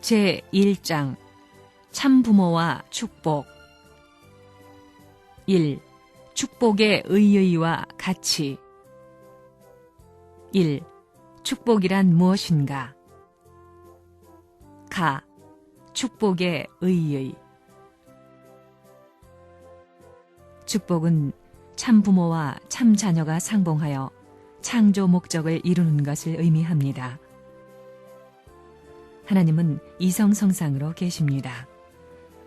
제1장 참부모와 축복 1. 축복의 의의와 가치 1. 축복이란 무엇인가? 가. 축복의 의의 축복은 참부모와 참자녀가 상봉하여 창조 목적을 이루는 것을 의미합니다. 하나님은 이성성상으로 계십니다.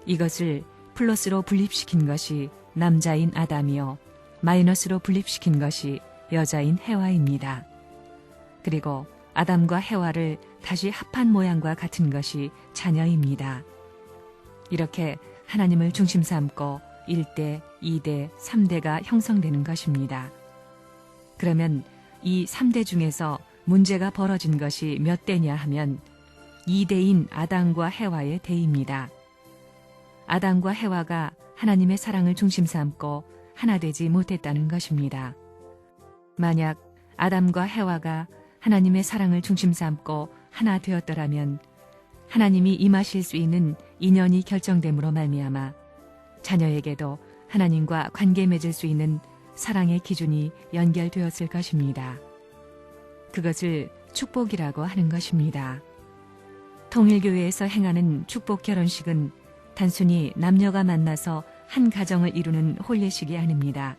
이것을 플러스로 분립시킨 것이 남자인 아담이요. 마이너스로 분립시킨 것이 여자인 해와입니다. 그리고 아담과 해와를 다시 합한 모양과 같은 것이 자녀입니다. 이렇게 하나님을 중심 삼고 1대, 2대, 3대가 형성되는 것입니다. 그러면 이 3대 중에서 문제가 벌어진 것이 몇 대냐 하면 2대인 아담과 해와의 대입니다. 아담과 해와가 하나님의 사랑을 중심 삼고 하나 되지 못했다는 것입니다. 만약 아담과 해와가 하나님의 사랑을 중심 삼고 하나 되었더라면 하나님이 임하실 수 있는 인연이 결정됨으로 말미암아 자녀에게도 하나님과 관계 맺을 수 있는 사랑의 기준이 연결되었을 것입니다. 그것을 축복이라고 하는 것입니다. 통일교회에서 행하는 축복 결혼식은 단순히 남녀가 만나서 한 가정을 이루는 혼례식이 아닙니다.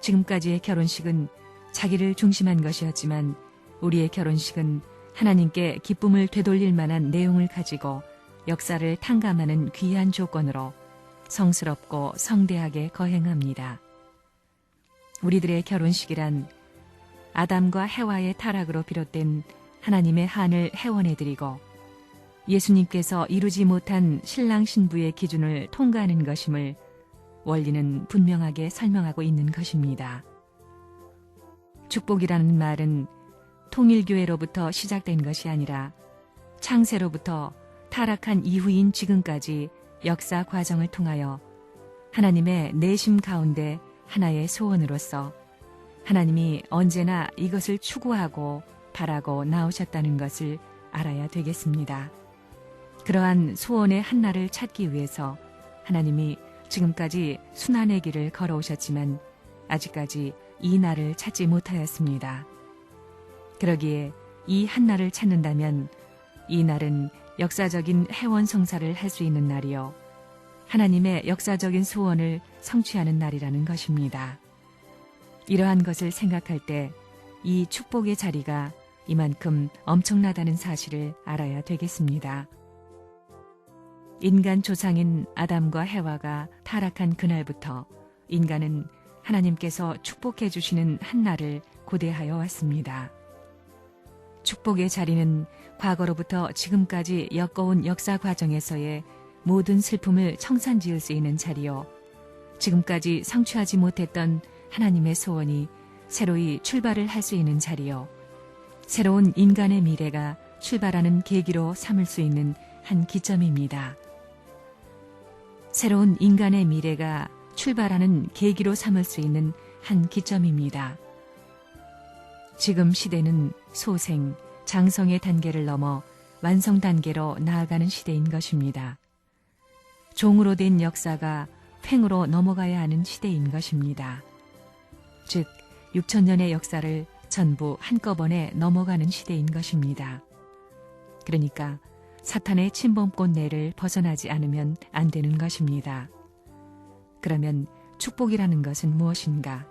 지금까지의 결혼식은 자기를 중심한 것이었지만 우리의 결혼식은 하나님께 기쁨을 되돌릴 만한 내용을 가지고 역사를 탕감하는 귀한 조건으로 성스럽고 성대하게 거행합니다. 우리들의 결혼식이란 아담과 해와의 타락으로 비롯된 하나님의 한을 해원해드리고 예수님께서 이루지 못한 신랑 신부의 기준을 통과하는 것임을 원리는 분명하게 설명하고 있는 것입니다. 축복이라는 말은 통일교회로부터 시작된 것이 아니라 창세로부터 타락한 이후인 지금까지 역사 과정을 통하여 하나님의 내심 가운데 하나의 소원으로서 하나님이 언제나 이것을 추구하고 바라고 나오셨다는 것을 알아야 되겠습니다. 그러한 소원의 한나를 찾기 위해서 하나님이 지금까지 순환의 길을 걸어오셨지만 아직까지 이 날을 찾지 못하였습니다. 그러기에 이 한나를 찾는다면 이 날은 역사적인 해원 성사를 할 수 있는 날이요. 하나님의 역사적인 소원을 성취하는 날이라는 것입니다. 이러한 것을 생각할 때 이 축복의 자리가 이만큼 엄청나다는 사실을 알아야 되겠습니다. 인간 조상인 아담과 해와가 타락한 그날부터 인간은 하나님께서 축복해 주시는 한 날을 고대하여 왔습니다. 축복의 자리는 과거로부터 지금까지 엮어온 역사 과정에서의 모든 슬픔을 청산 지을 수 있는 자리요. 지금까지 성취하지 못했던 하나님의 소원이 새로이 출발을 할 수 있는 자리요. 새로운 인간의 미래가 출발하는 계기로 삼을 수 있는 한 기점입니다. 새로운 인간의 미래가 출발하는 계기로 삼을 수 있는 한 기점입니다. 지금 시대는 소생, 장성의 단계를 넘어 완성 단계로 나아가는 시대인 것입니다. 종으로 된 역사가 횡으로 넘어가야 하는 시대인 것입니다. 즉, 6천년의 역사를 전부 한꺼번에 넘어가는 시대인 것입니다. 그러니까 사탄의 침범권 내를 벗어나지 않으면 안 되는 것입니다. 그러면 축복이라는 것은 무엇인가?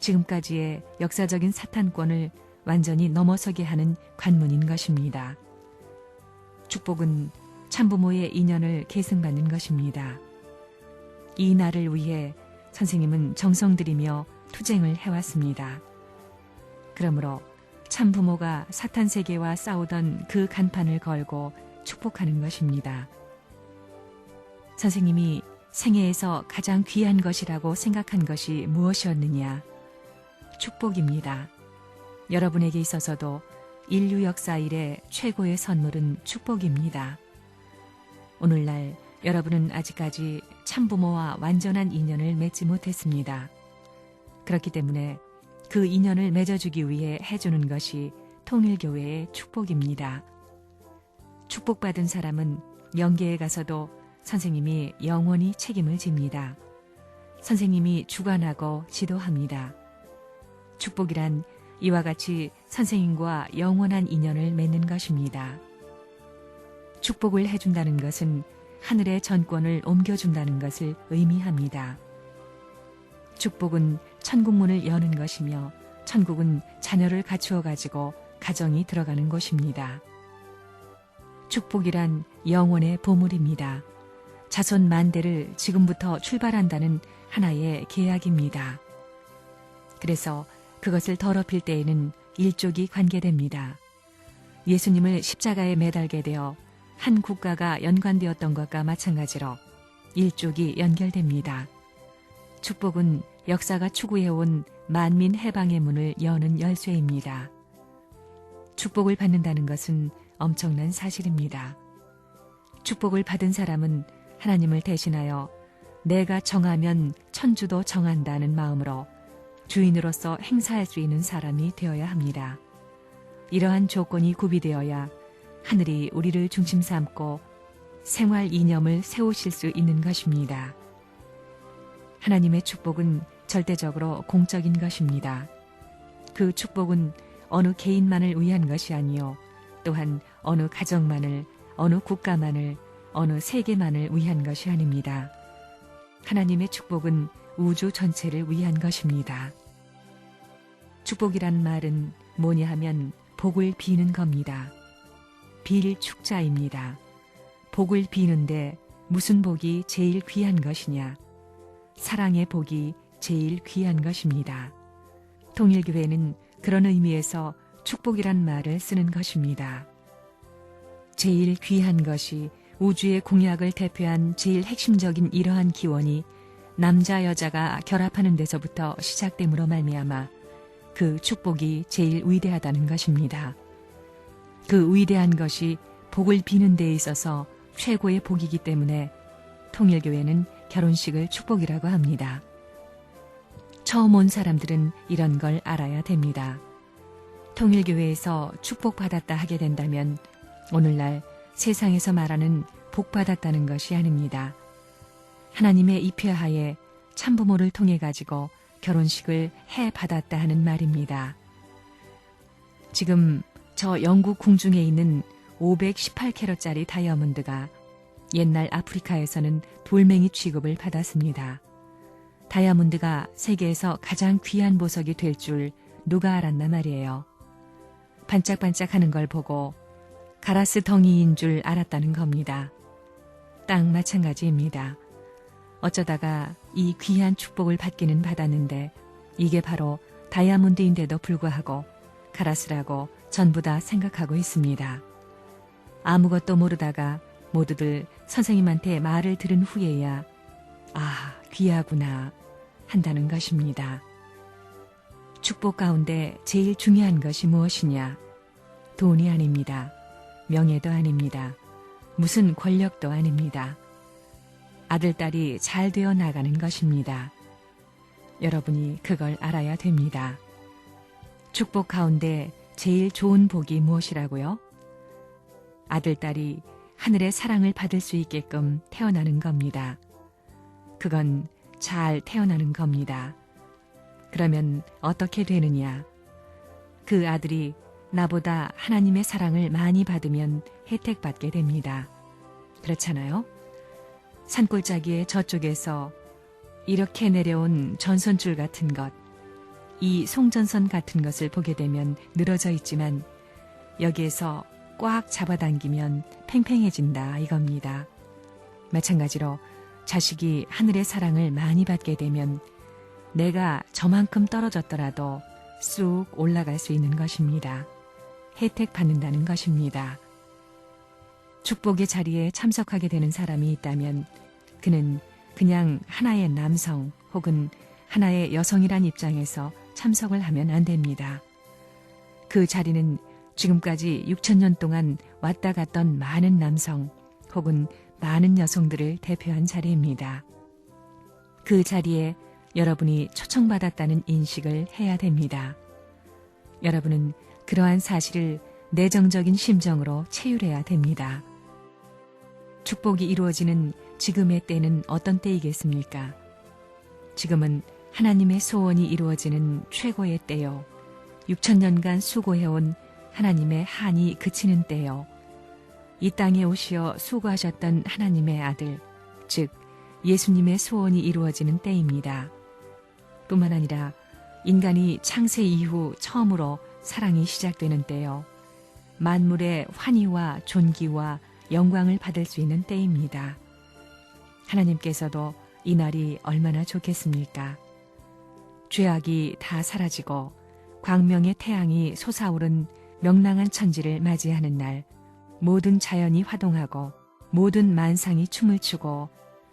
지금까지의 역사적인 사탄권을 완전히 넘어서게 하는 관문인 것입니다. 축복은 참부모의 인연을 계승받는 것입니다. 이 날을 위해 선생님은 정성 들이며 투쟁을 해왔습니다. 그러므로 참 부모가 사탄 세계와 싸우던 그 간판을 걸고 축복하는 것입니다. 선생님이 생애에서 가장 귀한 것이라고 생각한 것이 무엇이었느냐? 축복입니다. 여러분에게 있어서도 인류 역사 일의 최고의 선물은 축복입니다. 오늘날 여러분은 아직까지 참부모와 완전한 인연을 맺지 못했습니다. 그렇기 때문에 그 인연을 맺어주기 위해 해주는 것이 통일교회의 축복입니다. 축복받은 사람은 영계에 가서도 선생님이 영원히 책임을 집니다. 선생님이 주관하고 지도합니다. 축복이란 이와 같이 선생님과 영원한 인연을 맺는 것입니다. 축복을 해준다는 것은 하늘의 전권을 옮겨준다는 것을 의미합니다. 축복은 천국문을 여는 것이며 천국은 자녀를 갖추어 가지고 가정이 들어가는 곳입니다. 축복이란 영혼의 보물입니다. 자손 만대를 지금부터 출발한다는 하나의 계약입니다. 그래서 그것을 더럽힐 때에는 일족이 관계됩니다. 예수님을 십자가에 매달게 되어 한 국가가 연관되었던 것과 마찬가지로 일족이 연결됩니다. 축복은 역사가 추구해온 만민 해방의 문을 여는 열쇠입니다. 축복을 받는다는 것은 엄청난 사실입니다. 축복을 받은 사람은 하나님을 대신하여 내가 정하면 천주도 정한다는 마음으로 주인으로서 행사할 수 있는 사람이 되어야 합니다. 이러한 조건이 구비되어야 하늘이 우리를 중심 삼고 생활 이념을 세우실 수 있는 것입니다. 하나님의 축복은 절대적으로 공적인 것입니다. 그 축복은 어느 개인만을 위한 것이 아니요 또한 어느 가정만을, 어느 국가만을, 어느 세계만을 위한 것이 아닙니다. 하나님의 축복은 우주 전체를 위한 것입니다. 축복이란 말은 뭐냐 하면 복을 비는 겁니다. 빌 축자입니다. 복을 비는데 무슨 복이 제일 귀한 것이냐? 사랑의 복이 제일 귀한 것입니다. 통일교회는 그런 의미에서 축복이란 말을 쓰는 것입니다. 제일 귀한 것이 우주의 공약을 대표한 제일 핵심적인 이러한 기원이 남자 여자가 결합하는 데서부터 시작됨으로 말미암아 그 축복이 제일 위대하다는 것입니다. 그 위대한 것이 복을 비는 데 있어서 최고의 복이기 때문에 통일교회는 결혼식을 축복이라고 합니다. 처음 온 사람들은 이런 걸 알아야 됩니다. 통일교회에서 축복받았다 하게 된다면 오늘날 세상에서 말하는 복받았다는 것이 아닙니다. 하나님의 입회하에 참부모를 통해 가지고 결혼식을 해 받았다 하는 말입니다. 지금 저 영국 궁중에 있는 518캐럿짜리 다이아몬드가 옛날 아프리카에서는 돌멩이 취급을 받았습니다. 다이아몬드가 세계에서 가장 귀한 보석이 될 줄 누가 알았나 말이에요. 반짝반짝 하는 걸 보고 가라스 덩이인 줄 알았다는 겁니다. 딱 마찬가지입니다. 어쩌다가 이 귀한 축복을 받기는 받았는데 이게 바로 다이아몬드인데도 불구하고 가라스라고 전부 다 생각하고 있습니다. 아무것도 모르다가 모두들 선생님한테 말을 들은 후에야 아, 귀하구나 한다는 것입니다. 축복 가운데 제일 중요한 것이 무엇이냐? 돈이 아닙니다. 명예도 아닙니다. 무슨 권력도 아닙니다. 아들, 딸이 잘 되어 나가는 것입니다. 여러분이 그걸 알아야 됩니다. 축복 가운데 제일 좋은 복이 무엇이라고요? 아들, 딸이 하늘의 사랑을 받을 수 있게끔 태어나는 겁니다. 그건 잘 태어나는 겁니다. 그러면 어떻게 되느냐? 그 아들이 나보다 하나님의 사랑을 많이 받으면 혜택받게 됩니다. 그렇잖아요? 산골짜기의 저쪽에서 이렇게 내려온 전선줄 같은 것, 이 송전선 같은 것을 보게 되면 늘어져 있지만 여기에서 꽉 잡아당기면 팽팽해진다 이겁니다. 마찬가지로 자식이 하늘의 사랑을 많이 받게 되면 내가 저만큼 떨어졌더라도 쑥 올라갈 수 있는 것입니다. 혜택 받는다는 것입니다. 축복의 자리에 참석하게 되는 사람이 있다면 그는 그냥 하나의 남성 혹은 하나의 여성이란 입장에서 참석을 하면 안 됩니다. 그 자리는 지금까지 6천년 동안 왔다 갔던 많은 남성 혹은 많은 여성들을 대표한 자리입니다. 그 자리에 여러분이 초청받았다는 인식을 해야 됩니다. 여러분은 그러한 사실을 내정적인 심정으로 체휼해야 됩니다. 축복이 이루어지는 지금의 때는 어떤 때이겠습니까? 지금은 하나님의 소원이 이루어지는 최고의 때요. 6천년간 수고해온 하나님의 한이 그치는 때요. 이 땅에 오시어 수고하셨던 하나님의 아들, 즉 예수님의 소원이 이루어지는 때입니다. 뿐만 아니라 인간이 창세 이후 처음으로 사랑이 시작되는 때요. 만물의 환희와 존귀와 영광을 받을 수 있는 때입니다. 하나님께서도 이 날이 얼마나 좋겠습니까? 죄악이 다 사라지고 광명의 태양이 솟아오른 명랑한 천지를 맞이하는 날, 모든 자연이 화동하고 모든 만상이 춤을 추고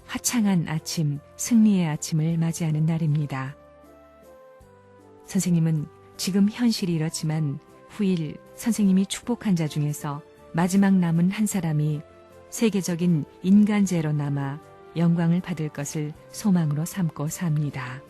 화창한 아침, 승리의 아침을 맞이하는 날입니다. 선생님은 지금 현실이 이렇지만 후일 선생님이 축복한 자 중에서 마지막 남은 한 사람이 세계적인 인간재로 남아 영광을 받을 것을 소망으로 삼고 삽니다.